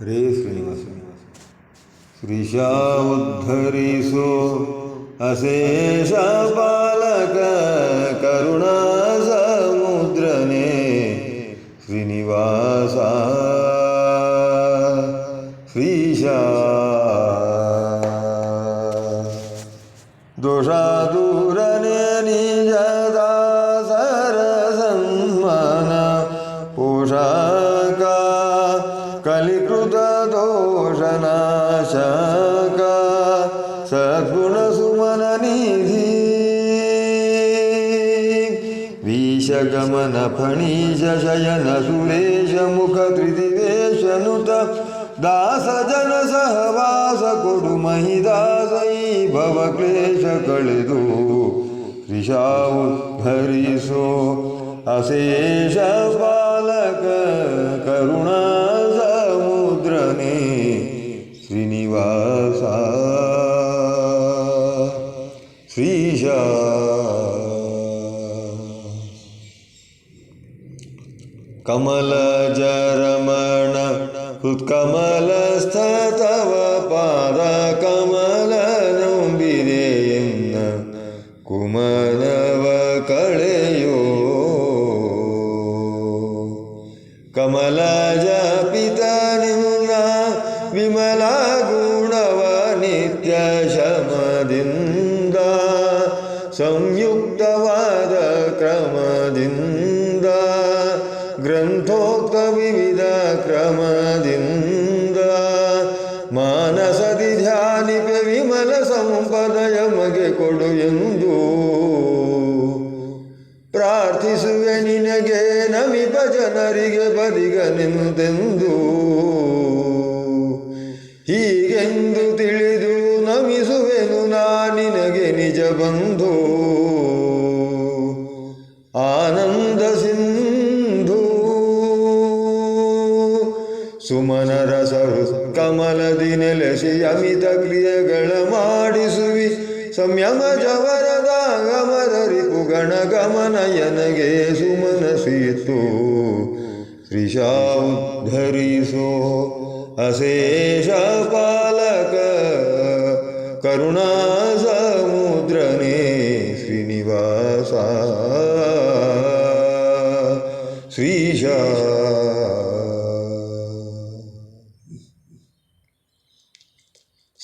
हरे श्रीनिवास श्रीशावद्धरीशो अशेषपालक करुणासमुद्रने श्रीनिवासा। श्रीशा कलिकृतदोषनाशक सद्गुणसुमननिधि। वीशगमनफणीशयनसुरेशमुखत्रिदिवेशनुत दास कुडुमहिदासै भवक्लेश कळिदु ऋषावु भरिसो अशेष बालक करुणा உட்கமலஸ்த பாத கமல நம்பிதே என்ன ಕುಮನವ ಕಳೆಯೋ ಕಮಲ ಜಪಿತ ನಿನ್ನ ವಿಮಲಾ ಕ್ರಮದಿಂದ ಮಾನಸದಿ ಧ್ಯಾನಿಪೆ ವಿಮಲ ಸಂಪದ ಯಮಗೆ ಕೊಡು ಎಂದು ಪ್ರಾರ್ಥಿಸುವೆ ನಿನಗೆ ನಮಿಪ ಜನರಿಗೆ ಬದಿಗ ನಿಂತೆಂದು. ಹೀಗೆಂದು ತಿಳಿದು ನಮಿಸುವೆನು ನಾ ನಿನಗೆ ನಿಜ ಬಂಧು. ಸುಮನ ರಸ ಕಮಲದಿ ನೆಲೆಸಿ ಅಮಿತ ಕ್ರಿಯೆಗಳ ಮಾಡಿಸುವಿ ಸಂಯಮ ಜವರದ ಗಮರರಿಪು ಗಣ ಗಮನಯನಗೆ ಸುಮನಸಿತ್ತು ತ್ರಿಷಾ ಉದ್ಧರಿಸೋ ಅಶೇಷ ಪಾಲಕ ಕರುಣಾ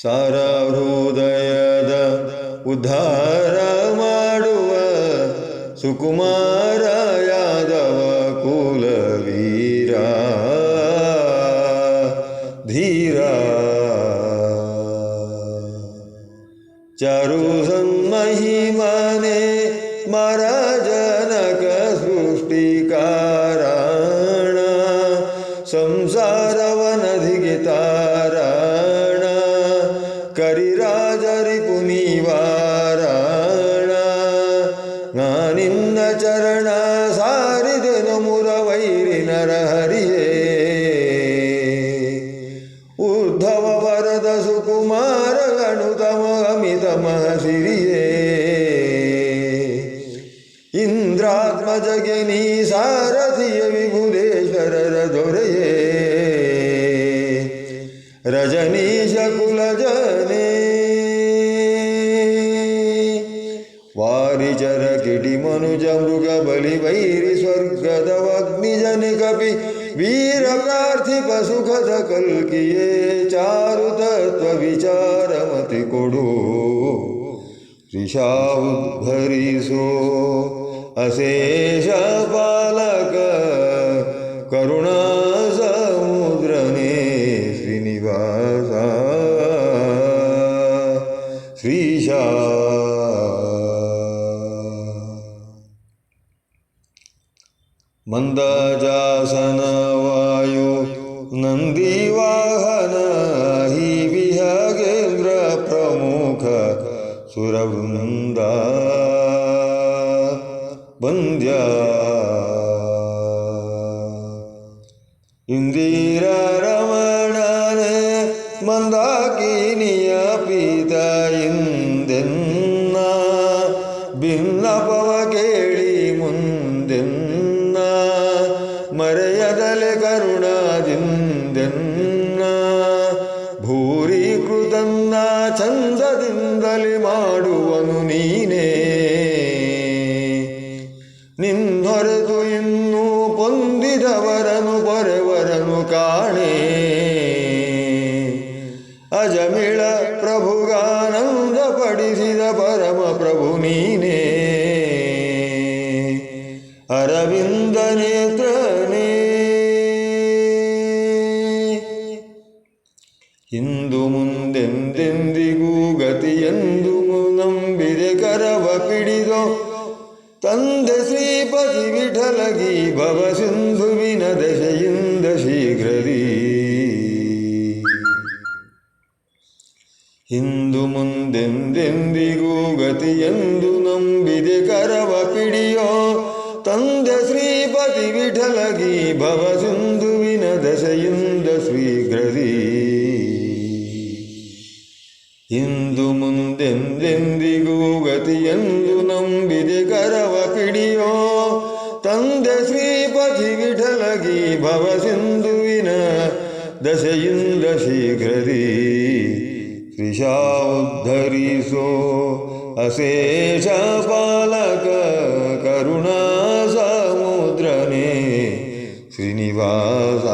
ಸಾರ ಹೃದಯದ ಉದ್ಧಾರ ಮಾಡುವ ಸುಕುಮಾರ ಯಾದವ ಕುಲವೀರ ಧೀರ ಚಾರು ಸನ್ಮಹಿಮನೆ ಮರಜನಕ ಸೃಷ್ಟಿ ಕಾರಣ हरिये कपि वीर प्रार्थिप सुख सकल किए चारु तत्व विचार मति कोडो। ऋषा उद्भरिसो अशेष पालक करुणा वज्रासन वायो ही विहगेन्द्र प्रमुख सुरवृन्दा बंद्या इंद्री ಮರೆಯದಲೆ ಕರುಣಾದಿಂದೆನ್ನ ಭೂರೀಕೃತನ್ನ ಚಂದದಿಂದಲಿ ಮಾಡುವನು ನೀನೇ. ನಿನ್ನೊರೆದು ಇನ್ನೂ ಪೊಂದಿದವರನು ಬರೆವರನು ಕಾಣೆ. ಭವಸಿಂಧುವಿನ ದಶೆಯಿಂದ ಶೀಘ್ರದೀ ಹಿಂದು ಮುಂದೆಂದೆಂದಿಗೂ ಗತಿಯೆಂದು ನಂಬಿದೆ ಕರವ ಪಿಡಿಯೋ. ತಂದೆ ಶ್ರೀಪತಿ ವಿಠಲಗಿ ಭವಸಿಂಧುವಿನ ದಶೆಯಿಂದ ಸ್ವೀಗ್ರದಿ ಹಿಂದು ಮುಂದೆಂದೆಂದಿಗೂ ಗತಿಯೆಂದು ನಂಬಿ ಶ್ರೀಪತಿ ವಿಠಲಗಿ ಭವ ಸಿಂಧುವಿನ ದಶೆಯಿಂದ ಶೀಘ್ರದಿ ತ್ರಿಷಾ ಉದ್ಧರಿಸೋ ಅಶೇಷ ಪಾಲಕ ಕರುಣಾ ಸಮುದ್ರನೇ ಶ್ರೀನಿವಾಸ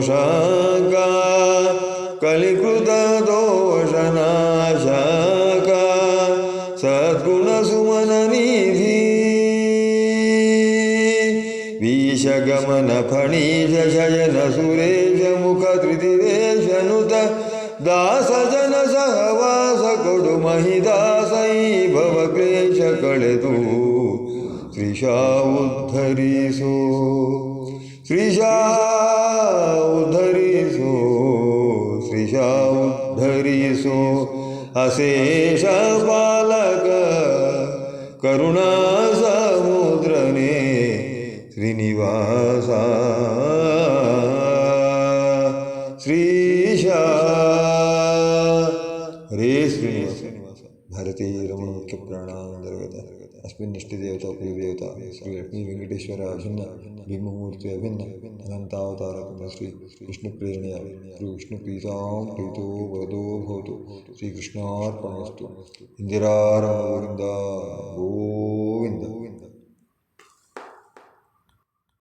दोषाग कलिकृत दोषनाशाग सद्गुण सुमन निधि वीशगमन फणीश शयन सुरेश मुख त्रिदिवेशनुत दासजन सहवास कोडु महिदासै भव क्लेश कळेतु त्रिशा उद्धरिसो। त्रिशा शेष बालक, करुणा समुद्र ने श्रीनिवास। श्रीश। रे श्रीनिवास। भारतीय रमण मुख्य प्राणांतर्गत अस्मिन् इष्टदेवता कुलदेवता। श्री लक्ष्मी वेङ्कटेश्वर अभिन्न भीमूर्ति अभिन्न अनन्तावतारकं श्री विष्णुप्रेरणया पीता प्रीतो वरदो भवतु श्रीकृष्णार्पणमस्तु गोविंद गोविंद